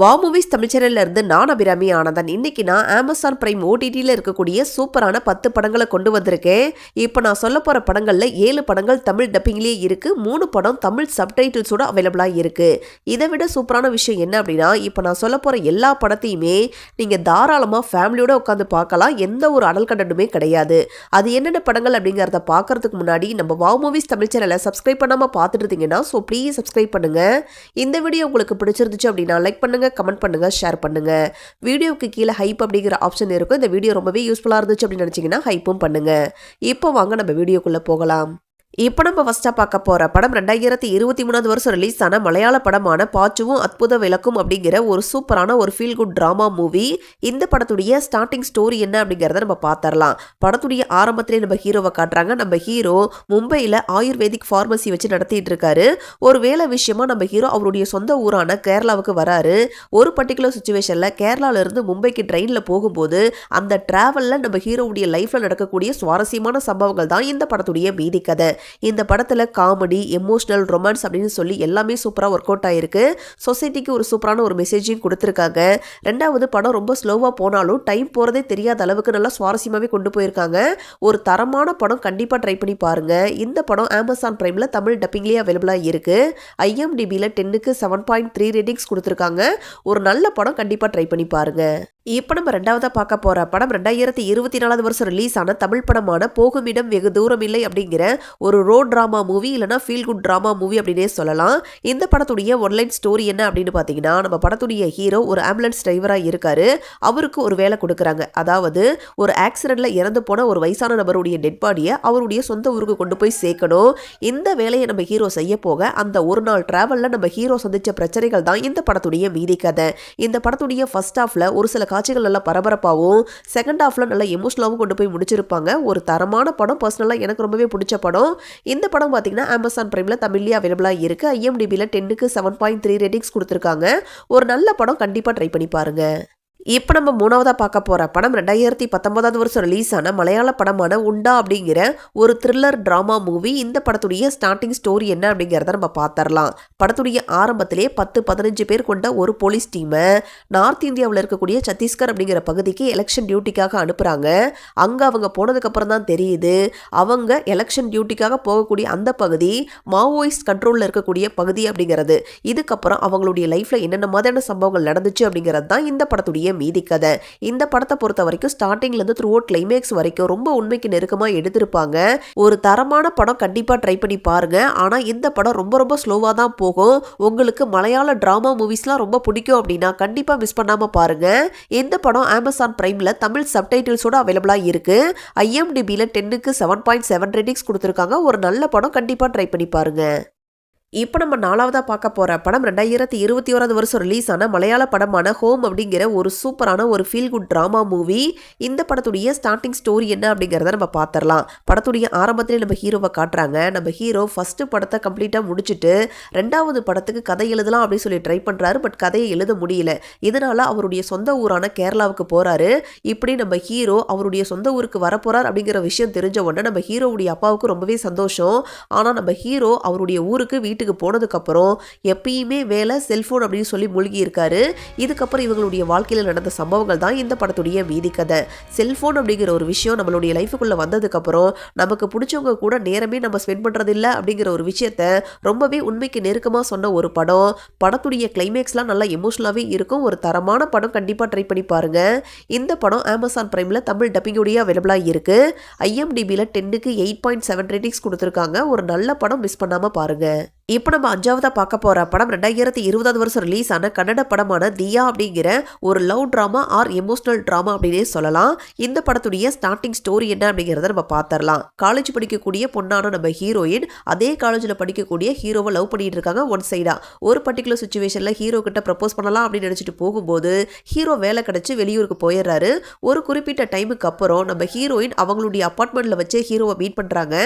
வா மூவிஸ் தமிழ் சேனல்ல இருந்து நான் அபிராமி ஆனந்தன். இன்னைக்கு நான் அமேசான் பிரைம் ஓடிடியில் இருக்கக்கூடிய சூப்பரான பத்து படங்களை கொண்டு வந்திருக்கேன். இப்போ நான் சொல்ல போகிற படங்களில் ஏழு படங்கள் தமிழ் டப்பிங்லேயே இருக்கு. மூணு படம் தமிழ் சப்டைட்டில்ஸோட அவைலபிளாக இருக்கு. இதை விட சூப்பரான விஷயம் என்ன அப்படின்னா இப்போ நான் சொல்ல போகிற எல்லா படத்தையுமே நீங்கள் தாராளமாக ஃபேமிலியோட உட்காந்து பார்க்கலாம். எந்த ஒரு அடல் கண்டனுமே கிடையாது. அது என்னென்ன படங்கள் அப்படிங்கிறத பார்க்கறதுக்கு முன்னாடி நம்ம வா மூவிஸ் தமிழ் சேனலை சப்ஸ்கிரைப் பண்ணாமல் பார்த்துட்டு இருந்தீங்கன்னா ஸோ ப்ளீஸ் சப்ஸ்கிரைப் பண்ணுங்க. இந்த வீடியோ உங்களுக்கு பிடிச்சிருந்துச்சு அப்படின்னா லைக் பண்ணுங்க. கமெண்ட் பண்ணுங்க ஷேர் பண்ணுங்க. வீடியோவுக்கு கீழே ஹைப் அப்படிங்கிற ஆப்ஷன் இருக்கும் இந்த வீடியோ ரொம்பவே யூஸ்ஃபுல்லாக இருந்துச்சு அப்படின்னு நினச்சிங்கன்னா ஹைப்பும் பண்ணுங்க. இப்போ வாங்க நம்ம வீடியோக்குள்ளே போகலாம். இப்போ நம்ம ஃபஸ்ட்டாக பார்க்க போகிற படம் ரெண்டாயிரத்தி இருபத்தி மூணாவது வருஷம் ரிலீஸ் ஆன மலையாள படமான பாச்சுவும் அற்புத விளக்கும் அப்படிங்கிற ஒரு சூப்பரான ஒரு ஃபீல் குட் ட்ராமா மூவி இந்த படத்துடைய ஸ்டார்டிங் ஸ்டோரி என்ன அப்படிங்கிறத நம்ம பார்த்துடலாம். படத்துடைய ஆரம்பத்திலே நம்ம ஹீரோவை காட்டுறாங்க. நம்ம ஹீரோ மும்பையில் ஆயுர்வேதிக் ஃபார்மசி வச்சு நடத்திட்டு இருக்காரு. ஒரு வேலை விஷயமா நம்ம ஹீரோ அவருடைய சொந்த ஊரான கேரளாவுக்கு வராரு. ஒரு பர்டிகுலர் சுச்சுவேஷனில் கேரளாவிலிருந்து மும்பைக்கு ட்ரெயினில் போகும்போது அந்த ட்ராவலில் நம்ம ஹீரோவுடைய லைஃப்பில் நடக்கக்கூடிய சுவாரஸ்யமான சம்பவங்கள் தான் இந்த படத்துடைய மீதி கதை. இந்த படத்தில் காமெடி எமோஷ்னல் ரொமான்ஸ் அப்படின்னு சொல்லி எல்லாமே சூப்பராக ஒர்க் அவுட் ஆயிருக்கு. சொசைட்டிக்கு ஒரு சூப்பரான ஒரு மெசேஜையும் கொடுத்துருக்காங்க. ரெண்டாவது படம் ரொம்ப ஸ்லோவாக போனாலும் டைம் போகிறதே தெரியாத அளவுக்கு நல்லா சுவாரஸ்யமாகவே கொண்டு போயிருக்காங்க. ஒரு தரமான படம் கண்டிப்பாக ட்ரை பண்ணி பாருங்கள் இந்த படம் அமேசான் ப்ரைமில் தமிழ் டப்பிங்லேயே அவைலபிளாக இருக்குது ஐஎம்டிபியில் டென்னுக்கு செவன் பாயிண்ட் த்ரீ ரேட்டிங்ஸ் கொடுத்துருக்காங்க. ஒரு நல்ல படம் கண்டிப்பாக ட்ரை பண்ணி பாருங்கள் இப்போ நம்ம ரெண்டாவதாக பார்க்க போகிற படம் ரெண்டாயிரத்தி இருபத்தி நாலாவது வருஷம் ரிலீஸ் ஆன தமிழ் படமான போகும் இடம் வெகு தூரம் இல்லை அப்படிங்கிற ஒரு ஒரு ரோட் ட்ராமா மூவி இல்லைனா ஃபீல் குட் ட்ராமா மூவி அப்படின்னே சொல்லலாம். இந்த படத்துடைய ஒன்லைன் ஸ்டோரி என்ன அப்படின்னு பார்த்தீங்கன்னா நம்ம படத்துடைய ஹீரோ ஒரு ஆம்புலன்ஸ் டிரைவராக இருக்காரு. அவருக்கு ஒரு வேலை கொடுக்குறாங்க. அதாவது ஒரு ஆக்சிடெண்ட்டில் இறந்து போன ஒரு வயசான நபருடைய டெட் பாடியை அவருடைய சொந்த ஊருக்கு கொண்டு போய் சேர்க்கணும். இந்த வேலையை நம்ம ஹீரோ செய்ய போக அந்த ஒரு நாள் ட்ராவலில் நம்ம ஹீரோ சந்திச்ச பிரச்சனைகள் தான் இந்த படத்துடைய மீதி கதை. இந்த படத்துடைய ஃபர்ஸ்ட் ஹாஃப்ல ஒரு சில காட்சிகள் நல்லா பரபரப்பாகவும் செகண்ட் ஹாஃப்ல நல்லா எமோஷனலாகவும் கொண்டு போய் முடிச்சிருப்பாங்க. ஒரு தரமான படம் பர்சனலாக எனக்கு ரொம்பவே பிடிச்ச படம். இந்த படம் பார்த்தீங்கன்னா அமேசான் பிரைமில் தமிழ்லேயே அவைலபிளாக இருக்குது ஐஎம்டிபியில் டென்னுக்கு செவன் பாயிண்ட் த்ரீ ரேட்டிங்ஸ் கொடுத்துருக்காங்க. ஒரு நல்ல படம் கண்டிப்பாக ட்ரை பண்ணி பாருங்கள் இப்போ நம்ம மூணாவதாக பார்க்க போகிற படம் ரெண்டாயிரத்தி பத்தொன்பதாவது வருஷம் ரிலீஸ் ஆன மலையாள படமான உண்டா அப்படிங்கிற ஒரு த்ரில்லர் ட்ராமா மூவி இந்த படத்துடைய ஸ்டார்டிங் ஸ்டோரி என்ன அப்படிங்கிறத நம்ம பார்த்துடலாம். படத்துடைய ஆரம்பத்திலே பத்து பதினஞ்சு பேர் கொண்ட ஒரு போலீஸ் டீமை நார்த் இந்தியாவில் இருக்கக்கூடிய சத்தீஸ்கர் அப்படிங்கிற பகுதிக்கு எலெக்ஷன் டியூட்டிக்காக அனுப்புகிறாங்க அங்கே அவங்க போனதுக்கப்புறம் தான் தெரியுது. அவங்க எலெக்ஷன் டியூட்டிக்காக போகக்கூடிய அந்த பகுதி மாவோயிஸ்ட் கண்ட்ரோலில் இருக்கக்கூடிய பகுதி அப்படிங்கிறது. இதுக்கப்புறம் அவங்களுடைய லைஃப்பில் என்னென்ன மாதிரியான சம்பவங்கள் நடந்துச்சு அப்படிங்கிறது தான் இந்த படத்துடைய மீதி கதை. இந்த படத்தை பொறுத்த வரைக்கும் ஸ்டார்டிங்லேருந்து த்ரூ அவுட் கிளைமேக்ஸ் வரைக்கும் ரொம்ப உண்மைக்கு நெருக்கமாக எடுத்திருப்பாங்க. ஒரு தரமான படம் கண்டிப்பாக ட்ரை பண்ணி பாருங்க. ஆனால் இந்த படம் ரொம்ப ரொம்ப ஸ்லோவாக தான் போகும். உங்களுக்கு மலையாள ட்ராமா மூவிஸ்லாம் ரொம்ப பிடிக்கும் அப்படின்னா கண்டிப்பாக மிஸ் பண்ணாமல் பாருங்க. இந்த படம் அமேசான் பிரைமில் தமிழ் சப்டைட்டில்ஸோட அவைலபிளாக இருக்கு. ஐஎம்டிபியில் டென்னுக்கு செவன் பாயிண்ட் செவன் ரேட்டிங்ஸ் கொடுத்துருக்காங்க. ஒரு நல்ல படம் கண்டிப்பாக ட்ரை பண்ணி பாருங்க. இப்போ நம்ம நாலாவதாக பார்க்க போகிற படம் ரெண்டாயிரத்தி இருபத்தி ஓராவது வருஷம் ரிலீஸ் ஆன மலையாள படமான ஹோம் அப்படிங்கிற ஒரு சூப்பரான ஒரு ஃபீல் குட் ட்ராமா மூவி இந்த படத்துடைய ஸ்டார்டிங் ஸ்டோரி என்ன அப்படிங்கிறத நம்ம பார்த்துடலாம் படத்துடைய ஆரம்பத்திலே நம்ம ஹீரோவை காட்டுறாங்க. நம்ம ஹீரோ ஃபஸ்ட்டு படத்தை கம்ப்ளீட்டாக முடிச்சுட்டு ரெண்டாவது படத்துக்கு கதை எழுதலாம் அப்படின்னு சொல்லி ட்ரை பண்ணுறாரு பட் கதையை எழுத முடியல. இதனால் அவருடைய சொந்த ஊரான கேரளாவுக்கு போகிறாரு இப்படி நம்ம ஹீரோ அவருடைய சொந்த ஊருக்கு வரப்போகிறார் அப்படிங்கிற விஷயம் தெரிஞ்ச உடனே நம்ம ஹீரோவுடைய அப்பாவுக்கு ரொம்பவே சந்தோஷம். ஆனால் நம்ம ஹீரோ அவருடைய ஊருக்கு வீட்டு வீட்டுக்கு போனதுக்கப்புறம் எப்பயுமே வேலை செல்ஃபோன் அப்படின்னு சொல்லி மூழ்கி இருக்காரு இதுக்கப்புறம் இவங்களுடைய வாழ்க்கையில் நடந்த சம்பவங்கள் தான் இந்த படத்துடைய மீதி கதை. செல்ஃபோன் அப்படிங்கிற ஒரு விஷயம் நம்மளுடைய லைஃபுக்குள்ளே வந்ததுக்கப்புறம் நமக்கு பிடிச்சவங்க கூட நேரமே நம்ம ஸ்பெண்ட் பண்ணுறதில்ல அப்படிங்கிற ஒரு விஷயத்த ரொம்பவே உண்மைக்கு நெருக்கமாக சொன்ன ஒரு படம். படத்துடைய கிளைமேக்ஸ்லாம் நல்லா எமோஷனலாகவே இருக்கும். ஒரு தரமான படம் கண்டிப்பாக ட்ரை பண்ணி பாருங்க. இந்த படம் அமேசான் பிரைமில் தமிழ் டப்பிங்குடைய அவைலபிளாக இருக்குது ஐஎம்டிபியில் டென்னுக்கு எயிட் பாயிண்ட் செவன் ரேட்டிங்ஸ் கொடுத்துருக்காங்க. ஒரு நல்ல படம் மிஸ் பண்ணாமல் பாருங்கள் இப்போ நம்ம அஞ்சாவதாக பார்க்க போகிற படம் ரெண்டாயிரத்தி இருபதாவது வருஷம் ரிலீஸ் ஆன கன்னட படமான தியா அப்படிங்கிற ஒரு love drama or emotional drama அப்படின்னே சொல்லலாம். இந்த படத்துடைய ஸ்டார்டிங் ஸ்டோரி என்ன அப்படிங்கிறத நம்ம பார்த்துடலாம். காலேஜ் படிக்கக்கூடிய பொண்ணான நம்ம ஹீரோயின் அதே காலேஜில் படிக்கக்கூடிய ஹீரோவை லவ் பண்ணிட்டு இருக்காங்க ஒன் சைடாக ஒரு பர்டிகுலர் சுச்சுவேஷனில் ஹீரோ கிட்ட ப்ரப்போஸ் பண்ணலாம் அப்படின்னு நினச்சிட்டு போகும்போது ஹீரோ வேலை கிடச்சி வெளியூருக்கு போயிடுறாரு. ஒரு குறிப்பிட்ட டைமுக்கு அப்புறம் நம்ம ஹீரோயின் அவங்களுடைய அப்பார்ட்மெண்ட்டில் வச்சு ஹீரோவை மீட் பண்ணுறாங்க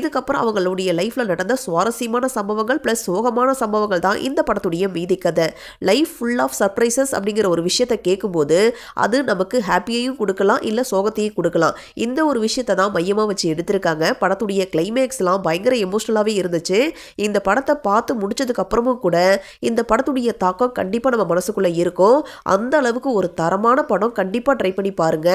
இதுக்கப்புறம் அவங்களுடைய லைஃப்பில் நடந்த சுவாரஸ்யமான சம்பவம் சம்பவங்கள் ப்ளஸ் சோகமான சம்பவங்கள் தான் இந்த படத்துடைய மீதி கதை. லைஃப் ஃபுல் ஆஃப் சர்ப்ரைசஸ் அப்படிங்கிற ஒரு விஷயத்தை கேட்கும்போது அது நமக்கு ஹாப்பியையும் கொடுக்கலாம் இல்லை சோகத்தையும் கொடுக்கலாம். இந்த ஒரு விஷயத்தை தான் மையமாக வச்சு எடுத்திருக்காங்க. படத்துடைய கிளைமேக்ஸ்லாம் பயங்கர எமோஷ்னலாகவே இருந்துச்சு. இந்த படத்தை பார்த்து முடிச்சதுக்கு அப்புறமும் கூட இந்த படத்துடைய தாக்கம் கண்டிப்பாக நம்ம மனசுக்குள்ளே இருக்கும். அந்த அளவுக்கு ஒரு தரமான படம் கண்டிப்பாக ட்ரை பண்ணி பாருங்க.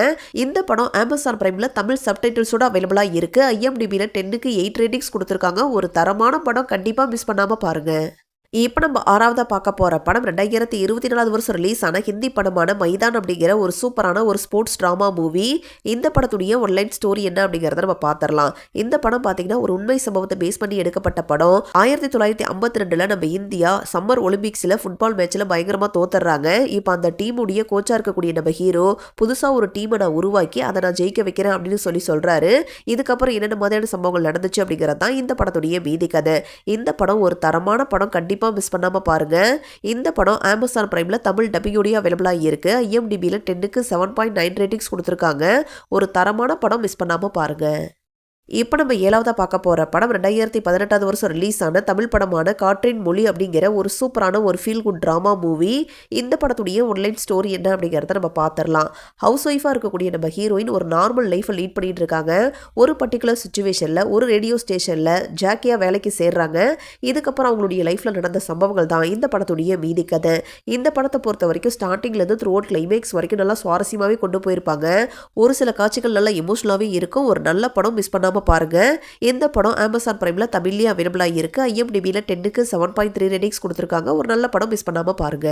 இந்த படம் அமேசான் பிரைமில் தமிழ் சப்டைட்டில்ஸோட அவைலபிளாக இருக்குது ஐஎம்டிபியில் டென்னுக்கு எயிட் ரேட்டிங்ஸ் கொடுத்துருக்காங்க. ஒரு தரமான படம் கண்டிப்பாக மிஸ் மிஸ் பண்ணாமல் பாருங்கள் இப்போ நம்ம ஆறாவதாக பார்க்க போகிற படம் ரெண்டாயிரத்தி இருபத்தி நாலாவது வருஷம் ரிலீஸ் ஆன ஹிந்தி படமான மைதான் அப்படிங்கிற ஒரு சூப்பரான ஒரு ஸ்போர்ட்ஸ் ட்ராமா மூவி இந்த படத்துடைய ஒன்லைன் ஸ்டோரி என்ன அப்படிங்கிறத நம்ம பார்த்துடலாம். இந்த படம் பார்த்தீங்கன்னா ஒரு உண்மை சம்பவத்தை பேஸ் பண்ணி எடுக்கப்பட்ட படம். ஆயிரத்தி தொள்ளாயிரத்தி ஐம்பத்தி ரெண்டில் நம்ம இந்தியா சம்மர் ஒலிம்பிக்ஸில் ஃபுட்பால் மேட்ச்சில் பயங்கரமாக தோத்துறாங்க இப்போ அந்த டீமுடைய கோச்சாக இருக்கக்கூடிய நம்ம ஹீரோ புதுசாக ஒரு டீமை நான் உருவாக்கி அதை நான் ஜெயிக்க வைக்கிறேன் அப்படின்னு சொல்லி சொல்கிறாரு இதுக்கப்புறம் என்னென்ன மாதிரியான சம்பவங்கள் நடந்துச்சு அப்படிங்கிறது தான் இந்த படத்துடைய மீதி கதை. இந்த படம் ஒரு தரமான படம். கண்டிப்பாக மிஸ் பண்ணாமல் பாருங்கள் இந்த படம் அமேசான் ப்ரைமில் தமிழ் டப்பிங்கோடய அவைலபிளாக இருக்குது ஐஎம்டிபியில் டென்னுக்கு செவன் பாயிண்ட் நைன் ரேட்டிங்ஸ் கொடுத்துருக்காங்க. ஒரு தரமான படம் மிஸ் பண்ணாமல் பாருங்கள் இப்போ நம்ம ஏழாவதாக பார்க்க போகிற படம் ரெண்டாயிரத்தி பதினெட்டாவது வருஷம் ரிலீஸ் ஆன தமிழ் படமான காற்றின் மொழி அப்படிங்கிற ஒரு சூப்பரான ஒரு ஃபீல் குட் ட்ராமா மூவி இந்த படத்துடைய ஒன்லைன் ஸ்டோரி என்ன அப்படிங்கிறத நம்ம பார்த்துடலாம் ஹவுஸ் ஒய்ஃபாக இருக்கக்கூடிய நம்ம ஹீரோயின் ஒரு நார்மல் லைஃப்பை லீட் பண்ணிட்டு இருக்காங்க. ஒரு பர்டிகுலர் சுச்சுவேஷனில் ஒரு ரேடியோ ஸ்டேஷனில் ஜாக்கியாக வேலைக்கு சேர்றாங்க. இதுக்கப்புறம் அவங்களுடைய லைஃப்பில் நடந்த சம்பவங்கள் தான் இந்த படத்துடைய மீதி கதை. இந்த படத்தை பொறுத்த வரைக்கும் ஸ்டார்டிங்லேருந்து த்ரூ அவுட் கிளைமேக்ஸ் வரைக்கும் நல்லா சுவாரஸ்யமாகவே கொண்டு போயிருப்பாங்க. ஒரு சில காட்சிகள் நல்லா எமோஷனலாகவே இருக்கும். ஒரு நல்ல படம் மிஸ் பண்ணாமல் பாருங்க. இந்த படம் அமேசான் ப்ரைமில் தமிழ்லேயே அவைலபிளாக இருக்குது ஐஎம்டிபியில் டென்னுக்கு செவன் பாயிண்ட் த்ரீ ரேட்டிங்ஸ் கொடுத்துருக்காங்க. ஒரு நல்ல படம் மிஸ் பண்ணாமல் பாருங்க.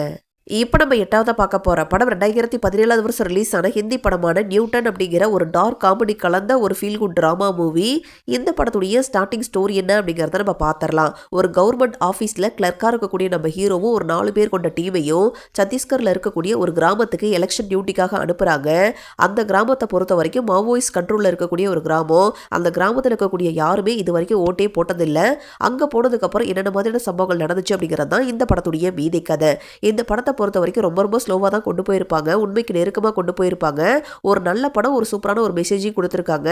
இப்போ நம்ம எட்டாவதாக பார்க்க போகிற படம் ரெண்டாயிரத்தி பதினேழாவது வருஷம் ரிலீஸ் ஆன ஹிந்தி படமான நியூட்டன் அப்படிங்கிற ஒரு டார்க் காமெடி கலந்த ஒரு ஃபீல் குட் ட்ராமா மூவி இந்த படத்துடைய ஸ்டார்டிங் ஸ்டோரி என்ன அப்படிங்கிறத நம்ம பார்த்துடலாம் ஒரு கவர்மெண்ட் ஆஃபீஸில் கிளர்க்காக இருக்கக்கூடிய நம்ம ஹீரோவும் ஒரு நாலு பேர் கொண்ட டீமையும் சத்தீஸ்கரில் இருக்கக்கூடிய ஒரு கிராமத்துக்கு எலெக்ஷன் டியூட்டிக்காக அனுப்புகிறாங்க அந்த கிராமத்தை பொறுத்த வரைக்கும் மாவோயிஸ்ட் கண்ட்ரோலில் இருக்கக்கூடிய ஒரு கிராமம். அந்த கிராமத்தில் இருக்கக்கூடிய யாருமே இது வரைக்கும் ஓட்டே போட்டதில்லை. அங்கே போனதுக்கப்புறம் என்னென்ன மாதிரியான சம்பவங்கள் நடந்துச்சு அப்படிங்கிறது தான் இந்த படத்துடைய மீதி கதை. இந்த படத்தை பொறுத்த வரைக்கும் ரொம்ப ரொம்ப ஸ்லோவாக தான் கொண்டு போயிருப்பாங்க. உண்மைக்கு நெருக்கமாக கொண்டு போயிருப்பாங்க. ஒரு நல்ல படம் ஒரு சூப்பரான ஒரு மெசேஜையும் கொடுத்துருக்காங்க.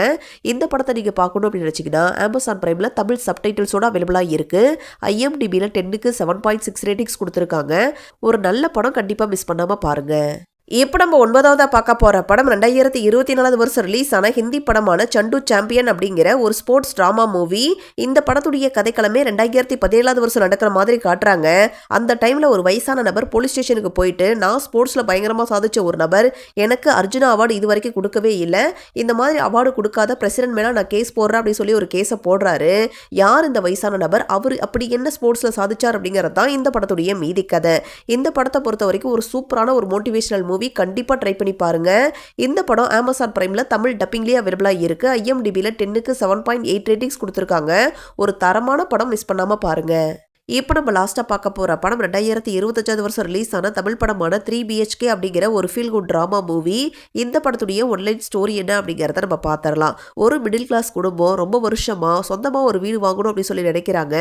இந்த படத்தை நீங்கள் பார்க்கணும் அப்படின்னு நினச்சிங்கன்னா அமேசான் ப்ரைமில் தமிழ் சப்டைட்டில்ஸோட அவைலபிளாக இருக்குது ஐஎம்டிபியில் டென்னுக்கு செவன் பாயிண்ட் சிக்ஸ் ரேட்டிங்ஸ் கொடுத்துருக்காங்க. ஒரு நல்ல படம் கண்டிப்பாக மிஸ் பண்ணாமல் பாருங்கள் இப்போ நம்ம ஒன்பதாவதாக பார்க்க போகிற படம் ரெண்டாயிரத்தி இருபத்தி நாலாவது வருஷம் ரிலீஸ் ஆன ஹிந்தி படமான சண்டு சாம்பியன் அப்படிங்கிற ஒரு ஸ்போர்ட்ஸ் ட்ராமா மூவி இந்த படத்துடைய கதைக்களமே ரெண்டாயிரத்தி பதினேழாவது வருஷம் நடக்கிற மாதிரி காட்டுறாங்க. அந்த டைமில் ஒரு வயசான நபர் போலீஸ் ஸ்டேஷனுக்கு போயிட்டு நான் ஸ்போர்ட்ஸில் பயங்கரமாக சாதிச்ச ஒரு நபர் எனக்கு அர்ஜுனா அவார்டு இது வரைக்கும் கொடுக்கவே இல்லை. இந்த மாதிரி அவார்டு கொடுக்காத பிரசிடென்ட் மேலே நான் கேஸ் போடுறேன் அப்படின்னு சொல்லி ஒரு கேஸை போடுறாரு. யார் இந்த வயசான நபர்? அவர் அப்படி என்ன ஸ்போர்ட்ஸில் சாதிச்சார் அப்படிங்கிறது தான் இந்த படத்துடைய மீதி கதை. இந்த படத்தை பொறுத்த வரைக்கும் ஒரு சூப்பரான ஒரு மோட்டிவேஷனல் மூவி மூவி கண்டிப்பாக ட்ரை பண்ணி பாருங்க. இந்த படம் அமேசான் பிரைமில் தமிழ் டப்பிங்லேயே அவைலபிளாக இருக்குது ஐஎம்டிபியில் டென்னுக்கு செவன் பாயிண்ட் எயிட் ரேட்டிங்ஸ் கொடுத்துருக்காங்க. ஒரு தரமான படம் மிஸ் பண்ணாமல் பாருங்கள் இப்போ நம்ம லாஸ்ட்டாக பார்க்க போகிற படம் ரெண்டாயிரத்தி இருபத்தஞ்சாவது வருஷம் ரிலீஸ் ஆன தமிழ் படமான த்ரீ பிஹெச்கே அப்படிங்கிற ஒரு ஃபீல் குட் ட்ராமா மூவி இந்த படத்துடைய ஒன்லைன் ஸ்டோரி என்ன அப்படிங்கிறத நம்ம பார்த்துடலாம். ஒரு மிடில் கிளாஸ் குடும்பம் ரொம்ப வருஷமாக சொந்தமாக ஒரு வீடு வாங்கணும் அப்படின்னு சொல்லி நினைக்கிறாங்க.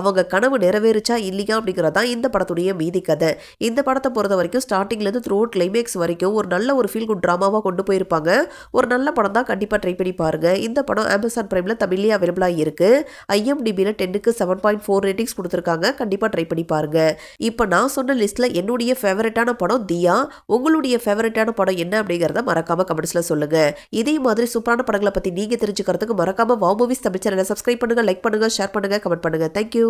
அவங்க கனவு நிறைவேறுச்சா இல்லையா அப்படிங்கிறது தான் இந்த படத்துடைய மீதி கதை. இந்த படத்தை பொறுத்த வரைக்கும் ஸ்டார்டிங்லேருந்து த்ரூ அவுட் கிளைமேக்ஸ் வரைக்கும் ஒரு நல்ல ஒரு ஃபீல் குட் ட்ராமாவாக கொண்டு போயிருப்பாங்க. ஒரு நல்ல படம் தான் கண்டிப்பாக ட்ரை பண்ணி பாருங்கள் இந்த படம் அமேசான் பிரைமில் தமிழ்லேயே அவைலபிளாக இருக்குது ஐஎம்டிபியில் டென்னுக்கு செவன் பாயிண்ட் ஃபோர் ரேட்டிங்ஸ் கொடுத்துருக்காங்க. இருக்காங்க கண்டிப்பாக ட்ரை பண்ணி பாருங்க. இப்போ நான் சொன்ன லிஸ்ட்டில் என்னுடைய ஃபேவரட்டான படம் தியா உங்களுடைய ஃபேவரட்டான படம் என்ன அப்படிங்கிறத மறக்காம கமெண்ட்ஸில் சொல்லுங்க. இதே மாதிரி சூப்பரான படங்களை பற்றி நீங்கள் தெரிஞ்சுக்கிறதுக்கு மறக்காம வா மூவிஸ் தமிழ் சேனலை சப்ஸ்கிரைப் பண்ணுங்க லைக் பண்ணுங்க ஷேர் பண்ணுங்க கமெண்ட் பண்ணுங்க. தேங்க்யூ